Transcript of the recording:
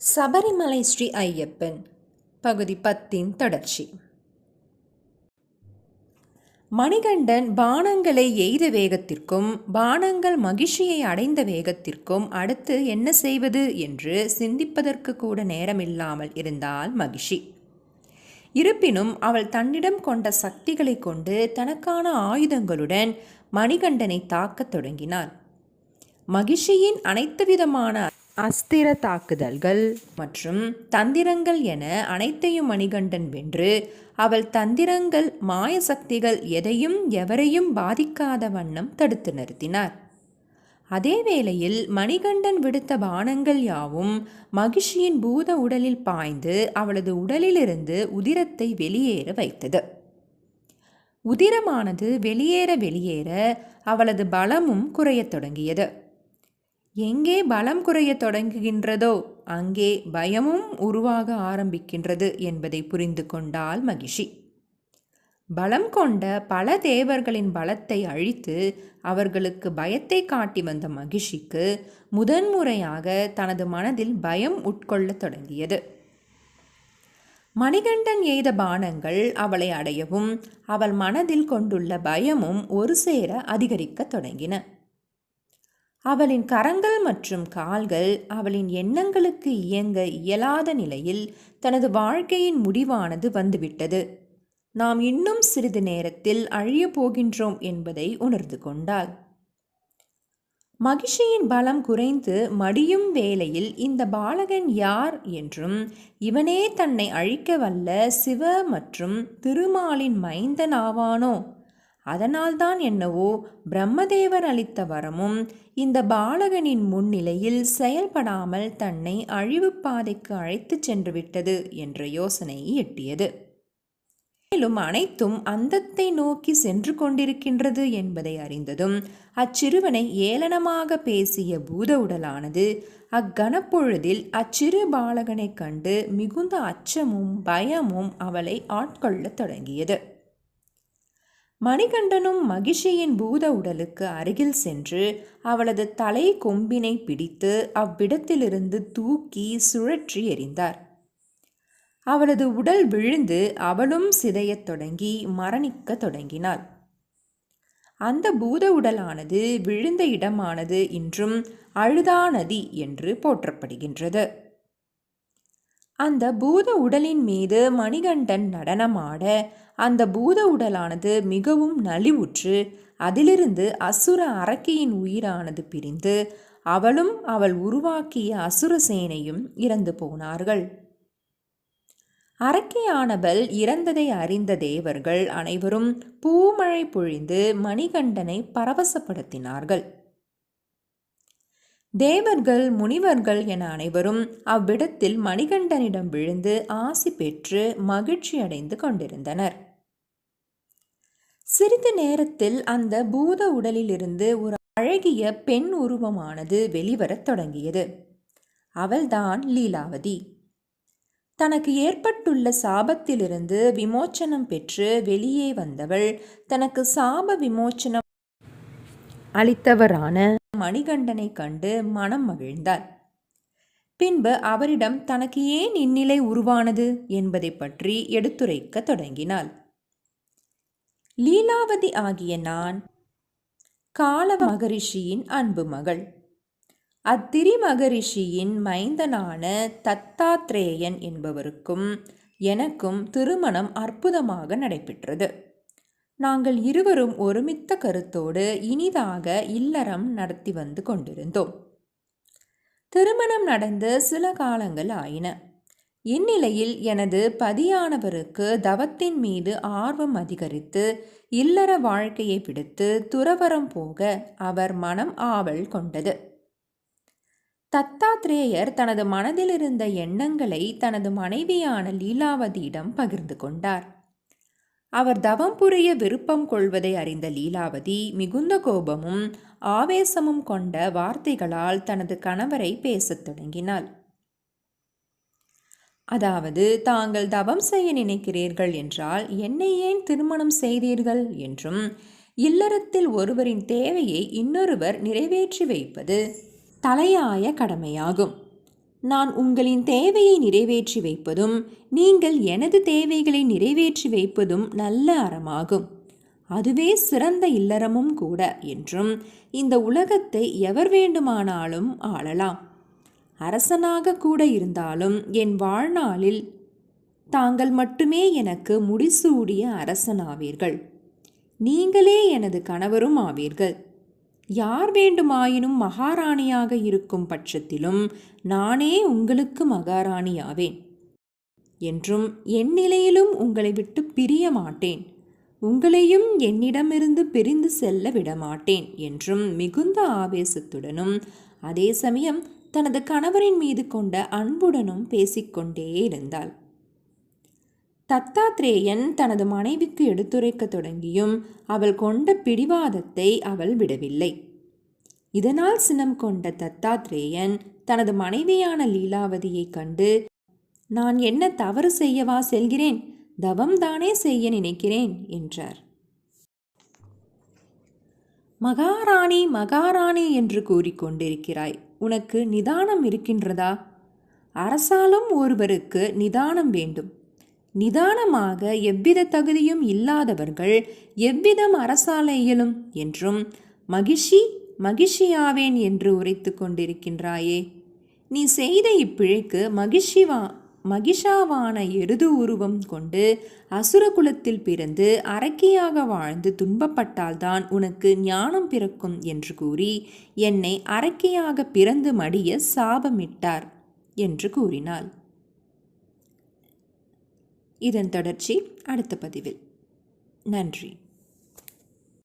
சபரிமலை ஸ்ரீ ஐயப்பன் பகுதி பத்தின் தொடர்ச்சி. மணிகண்டன் பானங்களை எய்த வேகத்திற்கும் பானங்கள் மகிழ்ச்சியை அடைந்த வேகத்திற்கும் அடுத்து என்ன செய்வது என்று சிந்திப்பதற்கு கூட நேரமில்லாமல் இருந்தால் மகிழ்ச்சி. இருப்பினும் அவள் தன்னிடம் கொண்ட சக்திகளை கொண்டு தனக்கான ஆயுதங்களுடன் மணிகண்டனை தாக்கத் தொடங்கினாள். மகிழ்ச்சியின் அனைத்து விதமான அஸ்திர தாக்குதல்கள் மற்றும் தந்திரங்கள் என அனைத்தையும் மணிகண்டன் வென்று அவள் தந்திரங்கள் மாய சக்திகள் எதையும் எவரையும் பாதிக்காத வண்ணம் தடுத்து நிறுத்தினார். அதே வேளையில் மணிகண்டன் விடுத்த பானங்கள் யாவும் மகிழ்ச்சியின் பூத உடலில் பாய்ந்து அவளது உடலிலிருந்து உதிரத்தை வெளியேற வைத்தது. உதிரமானது வெளியேற வெளியேற அவளது பலமும் குறையத் தொடங்கியது. எங்கே பலம் குறைய தொடங்குகின்றதோ அங்கே பயமும் உருவாக ஆரம்பிக்கின்றது என்பதை புரிந்து கொண்டால் மகிழ்ச்சி. பலம் கொண்ட பல தேவர்களின் பலத்தை அழித்து அவர்களுக்கு பயத்தை காட்டி வந்த மகிழ்ச்சிக்கு முதன்முறையாக தனது மனதில் பயம் உட்கொள்ளத் தொடங்கியது. மணிகண்டன் எய்த பானங்கள் அவளை அடையவும் அவள் மனதில் கொண்டுள்ள பயமும் ஒரு சேர அதிகரிக்கத் தொடங்கின. அவளின் கரங்கள் மற்றும் கால்கள் அவளின் எண்ணங்களுக்கு இயங்க இயலாத நிலையில் தனது வாழ்க்கையின் முடிவானது வந்துவிட்டது. நாம் இன்னும் சிறிது நேரத்தில் அழியப் போகின்றோம் என்பதை உணர்ந்து கொண்டாள். மகிழ்ச்சியின் பலம் குறைந்து மடியும் வேளையில் இந்த பாலகன் யார் என்றும் இவனே தன்னை அழிக்க வல்ல சிவ மற்றும் திருமாலின் மைந்தன் ஆவானோ அதனால்தான் என்னவோ பிரம்மதேவர் அளித்த வரமும் இந்த பாலகனின் முன்னிலையில் செயல்படாமல் தன்னை அழிவு பாதைக்கு அழைத்துச் சென்று விட்டது என்ற யோசனை எட்டியது. மேலும் அனைத்தும் அந்தத்தை நோக்கி சென்று கொண்டிருக்கின்றது என்பதை அறிந்ததும் அச்சிறுவனை ஏளனமாக பேசிய பூத உடலானது அக்கணப்பொழுதில் அச்சிறு பாலகனைக் கண்டு மிகுந்த அச்சமும் பயமும் அவளை ஆட்கொள்ளத் தொடங்கியது. மணிகண்டனும் மகிழ்ச்சியின் பூத உடலுக்கு அருகில் சென்று அவளது தலை கொம்பினை பிடித்து அவ்விடத்திலிருந்து தூக்கி சுழற்றி எறிந்தார். அவளது உடல் விழுந்து அவளும் சிதையத் தொடங்கி மரணிக்கத் தொடங்கினாள். அந்த பூத உடலானது விழுந்த இடமானது இன்றும் அழுதா நதி என்று போற்றப்படுகின்றது. அந்த பூத உடலின் மீது மணிகண்டன் நடனமாட அந்த பூத உடலானது மிகவும் நலிவுற்று அதிலிருந்து அசுர அரக்கியின் உயிரானது பிரிந்து அவளும் அவள் உருவாக்கிய அசுர சேனையும் இறந்து போனார்கள். அரக்கியானவள் இறந்ததை அறிந்த தேவர்கள் அனைவரும் பூமழை பொழிந்து மணிகண்டனை பரவசப்படுத்தினார்கள். தேவர்கள் முனிவர்கள் என அனைவரும் அவ்விடத்தில் மணிகண்டனிடம் விழுந்து ஆசி பெற்று மகிழ்ச்சி அடைந்து கொண்டிருந்தனர். சிறிது நேரத்தில் அந்த பூத உடலிலிருந்து ஒரு அழகிய பெண் உருவமானது வெளிவரத் தொடங்கியது. அவள்தான் லீலாவதி. தனக்கு ஏற்பட்டுள்ள சாபத்திலிருந்து விமோச்சனம் பெற்று வெளியே வந்தவள் தனக்கு சாப விமோச்சனம் அளித்தவரான மணிகண்டனை கண்டு மனம் மகிழ்ந்தாள். பின்பு அவரிடம் தனக்கு ஏன் இந்நிலை உருவானது? என்பதை பற்றி எடுத்துரைக்க தொடங்கினாள். லீலாவதி ஆகிய நான் காலவ மகரிஷியின் அன்பு மகள். அத்திரி மகரிஷியின் மைந்தனான தத்தாத்ரேயன் என்பவருக்கும் எனக்கும் திருமணம் அற்புதமாக நடைபெற்றது. நாங்கள் இருவரும் ஒருமித்த கருத்தோடு இனிதாக இல்லறம் நடத்தி வந்து கொண்டிருந்தோம். திருமணம் நடந்து சில காலங்கள் ஆயின. இந்நிலையில் எனது பதியானவருக்கு தவத்தின் மீது ஆர்வம் அதிகரித்து இல்லற வாழ்க்கையை பிடித்து துறவரம் போக அவர் மனம் ஆவல் கொண்டது. தத்தாத்ரேயர் தனது மனதில் இருந்த எண்ணங்களை தனது மனைவியான லீலாவதியிடம் பகிர்ந்து கொண்டார். அவர் தவம் புரிய விருப்பம் கொள்வதை அறிந்த லீலாவதி மிகுந்த கோபமும் ஆவேசமும் கொண்ட வார்த்தைகளால் தனது கணவரை பேசத் தொடங்கினாள். அதாவது தாங்கள் தவம் செய்ய நினைக்கிறீர்கள் என்றால் என்னை ஏன் திருமணம் செய்தீர்கள்? என்றும் இல்லறத்தில் ஒருவரின் தேவையை இன்னொருவர் நிறைவேற்றி வைப்பது தலையாய கடமையாகும். நான் உங்களின் தேவையை நிறைவேற்றி வைப்பதும் நீங்கள் எனது தேவைகளை நிறைவேற்றி வைப்பதும் நல்ல அறமாகும். அதுவே சிறந்த இல்லறமும் கூட என்றும் இந்த உலகத்தை எவர் வேண்டுமானாலும் ஆளலாம். அரசனாக கூட இருந்தாலும் என் வாழ்நாளில் தாங்கள் மட்டுமே எனக்கு முடிசூடிய அரசனாவீர்கள். நீங்களே எனது கணவரும் ஆவீர்கள். யார் வேண்டுமாயினும் மகாராணியாக இருக்கும் பட்சத்திலும் நானே உங்களுக்கு மகாராணியாவேன். என்றும் என் நிலையிலும் உங்களை விட்டு பிரிய மாட்டேன். உங்களையும் என்னிடமிருந்து பிரிந்து செல்ல விடமாட்டேன் என்றும் மிகுந்த ஆவேசத்துடனும் அதே சமயம் தனது கணவரின் மீது கொண்ட அன்புடனும் பேசிக்கொண்டே இருந்தாள். தத்தாத்ரேயன் தனது மனைவிக்கு எடுத்துரைக்க தொடங்கியும் அவள் கொண்ட பிடிவாதத்தை அவள் விடவில்லை. இதனால் சினம் கொண்ட தத்தாத்ரேயன் தனது மனைவியான லீலாவதியைக் கண்டு நான் என்ன தவறு செய்யவா செல்கிறேன்? தவம் தானே செய்ய நினைக்கிறேன் என்றார். மகாராணி மகாராணி என்று கூறிக்கொண்டிருக்கிறாய். உனக்கு நிதானம் இருக்கின்றதா? அரசாலும் ஒருவருக்கு நிதானம் வேண்டும். நிதானமாக எவ்வித தகுதியும் இல்லாதவர்கள் எவ்விதம் அரசால இயலும் என்றும் மகிஷி மகிழ்ச்சியாவேன் என்று உரைத்து கொண்டிருக்கின்றாயே. நீ செய்த இப்பிழைக்கு மகிழ்ச்சிவா மகிஷாவான எருது உருவம் கொண்டு அசுரகுலத்தில் பிறந்து அரக்கியாக வாழ்ந்து துன்பப்பட்டால்தான் உனக்கு ஞானம் பிறக்கும் என்று கூறி என்னை அரக்கியாக பிறந்து மடிய சாபமிட்டார் என்று கூறினாள். இதன் தொடர்ச்சி அடுத்த பதிவில். நன்றி.